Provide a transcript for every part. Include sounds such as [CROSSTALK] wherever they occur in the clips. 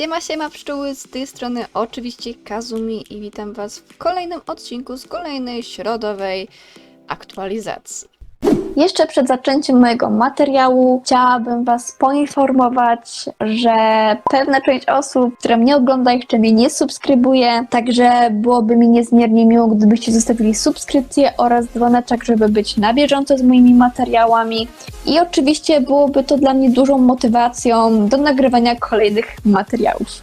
Siema, siema pszczóły, z tej strony oczywiście Kazumi i witam Was w kolejnym odcinku z kolejnej środowej aktualizacji. Jeszcze przed zaczęciem mojego materiału chciałabym Was poinformować, że pewna część osób, która mnie ogląda, jeszcze mnie nie subskrybuje, także byłoby mi niezmiernie miło, gdybyście zostawili subskrypcję oraz dzwoneczek, żeby być na bieżąco z moimi materiałami. I oczywiście byłoby to dla mnie dużą motywacją do nagrywania kolejnych materiałów.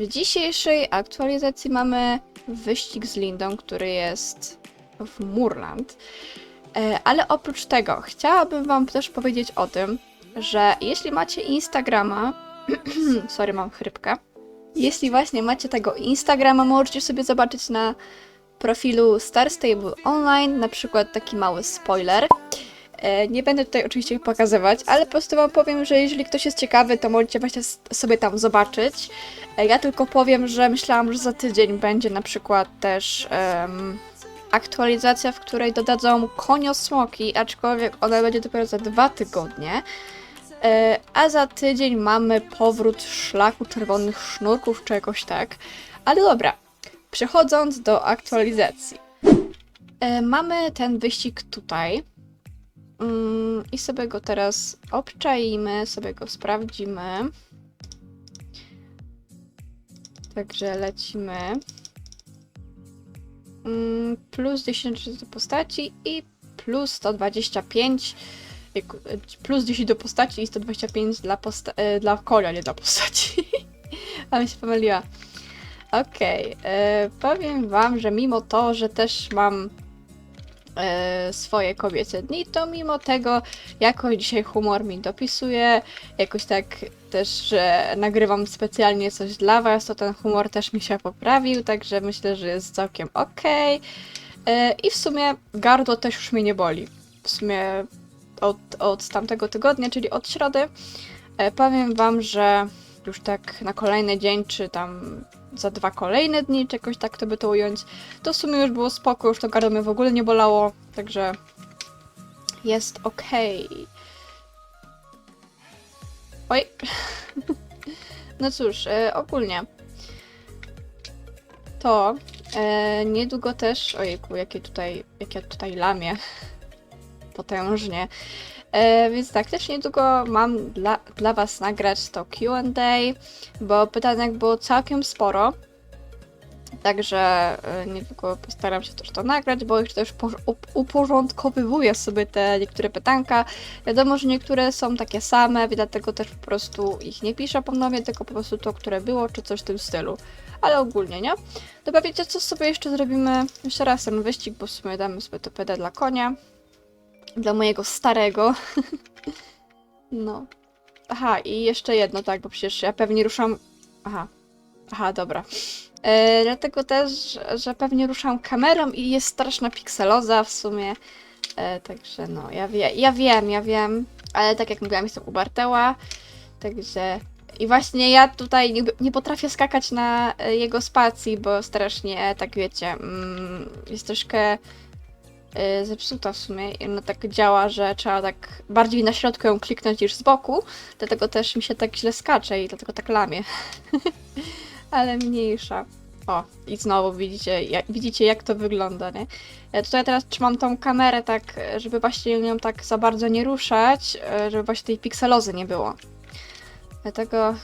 W dzisiejszej aktualizacji mamy wyścig z Lindą, który jest w Murland. E, Ale oprócz tego chciałabym Wam też powiedzieć o tym, że jeśli macie Instagrama, [CLEARS THROAT] sorry, mam chrypkę. Jeśli właśnie macie tego Instagrama, możecie sobie zobaczyć na profilu Star Stable Online, na przykład taki mały spoiler. E, Nie będę tutaj oczywiście pokazywać, ale po prostu Wam powiem, że jeżeli ktoś jest ciekawy, to możecie właśnie sobie tam zobaczyć. E, Ja tylko powiem, że myślałam, że za tydzień będzie na przykład też em, aktualizacja, w której dodadzą koniosmoki, aczkolwiek ona będzie dopiero za dwa tygodnie. E, A za tydzień mamy powrót szlaku czerwonych sznurków, czy jakoś tak. Ale dobra, przechodząc do aktualizacji. Mamy ten wyścig tutaj. Mm, I sobie go teraz obczaimy, sobie go sprawdzimy. Także lecimy. Mm, Plus 10 do postaci i plus 125. jak- e, Plus 10 do postaci i 125 dla, posta- e, dla konia, nie dla postaci. [LAUGHS] Ale się pomyliła. Okej, e, powiem wam, że mimo to, że też mam swoje kobiece dni, to mimo tego jakoś dzisiaj humor mi dopisuje, jakoś tak też, że nagrywam specjalnie coś dla was, to ten humor też mi się poprawił, także myślę, że jest całkiem okej. E, I w sumie gardło też już mnie nie boli. W sumie od, od tamtego tygodnia, czyli od środy, e, powiem wam, że już tak na kolejny dzień, czy tam za dwa kolejne dni, czy jakoś tak to by to ująć, to w sumie już było spoko, już to gardło mnie w ogóle nie bolało, także jest okej. Oj. [LAUGHS] No cóż, e, ogólnie to e, niedługo też. Ojejku, jakie tutaj, jak ja tutaj lamię. [LAUGHS] Potężnie. E, więc tak, też niedługo mam dla, dla Was nagrać to QA, bo pytanek było całkiem sporo. Także e, niedługo postaram się też to nagrać, bo jeszcze też por- up- uporządkowywuję sobie te niektóre pytanka. Wiadomo, że niektóre są takie same, dlatego też po prostu ich nie piszę ponownie, tylko po prostu to, które było, czy coś w tym stylu. Ale ogólnie, nie? Dobra, wiecie co sobie jeszcze zrobimy? Jeszcze raz ten wyścig, bo w sumie damy sobie to PD dla konia. Dla mojego starego. [LAUGHS] no. Aha, i jeszcze jedno, tak, bo przecież ja pewnie ruszam... Aha. Aha, dobra. E, dlatego też, że pewnie ruszam kamerą i jest straszna pikseloza w sumie. E, także no, ja, wie, ja wiem, ja wiem, ale tak jak mówiłam, jestem u Barteła, także... I właśnie ja tutaj nie, nie potrafię skakać na e, jego spacji, bo strasznie, tak wiecie, mm, jest troszkę e, zepsuta w sumie i ona tak działa, że trzeba tak bardziej na środku ją kliknąć niż z boku, dlatego też mi się tak źle skacze i dlatego tak lamię. [LAUGHS] Ale mniejsza. O, i znowu widzicie, jak, widzicie jak to wygląda, nie? Ja tutaj teraz trzymam tą kamerę tak, żeby właśnie ją tak za bardzo nie ruszać, e, żeby właśnie tej pikselozy nie było. Dlatego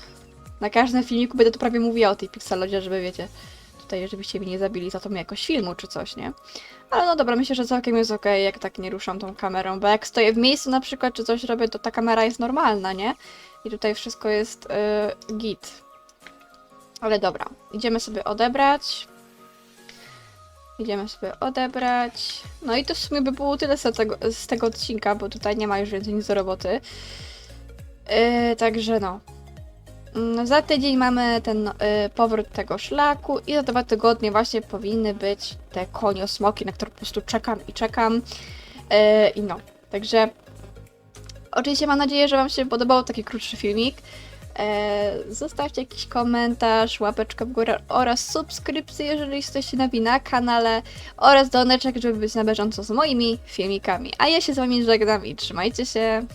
na każdym filmiku będę tu prawie mówiła o tej pikselozie, żeby wiecie, tutaj żebyście mi nie zabili za to jakoś filmu czy coś, nie? Ale no dobra, myślę, że całkiem jest okej, jak tak nie ruszam tą kamerą, bo jak stoję w miejscu na przykład, czy coś robię, to ta kamera jest normalna, nie? I tutaj wszystko jest y, git. Ale dobra, idziemy sobie odebrać. Idziemy sobie odebrać. No i to w sumie by było tyle z tego, z tego odcinka, bo tutaj nie ma już więcej nic do roboty. Yy, także no. Mm, Za tydzień mamy ten y, powrót tego szlaku i za dwa tygodnie właśnie powinny być te koniosmoki, na które po prostu czekam i czekam. Y, I no, także oczywiście mam nadzieję, że Wam się podobał taki krótszy filmik. E, zostawcie jakiś komentarz, łapeczkę w górę oraz subskrypcję, jeżeli jesteście nowi na kanale oraz dzwoneczek, żeby być na bieżąco z moimi filmikami. A ja się z wami żegnam i trzymajcie się.